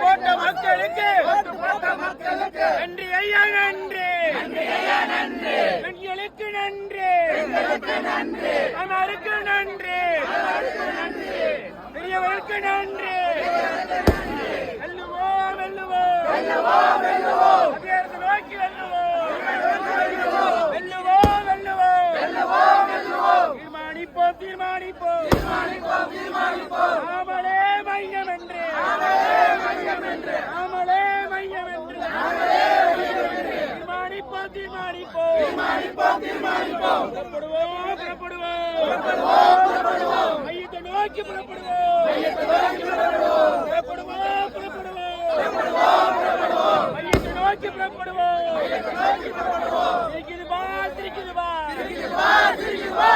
போட்ட மக்களுக்கு நன்றி ஐயா நன்றி. பெண்களுக்கு நன்றி. அமருக்கு நன்றி. பெரியவருக்கு நன்றி. வெல்லுவோம் வெல்லுவோம். தீர்மானிப்போம் தீர்மானிப்போம் புறப்படுவோம் புறப்படுவோம் மையத்தை நோக்கி புறப்படுவோம் புறப்படுவோம் புறப்படுவோம் மையத்தை நோக்கி புறப்படுவோம் பா பா பா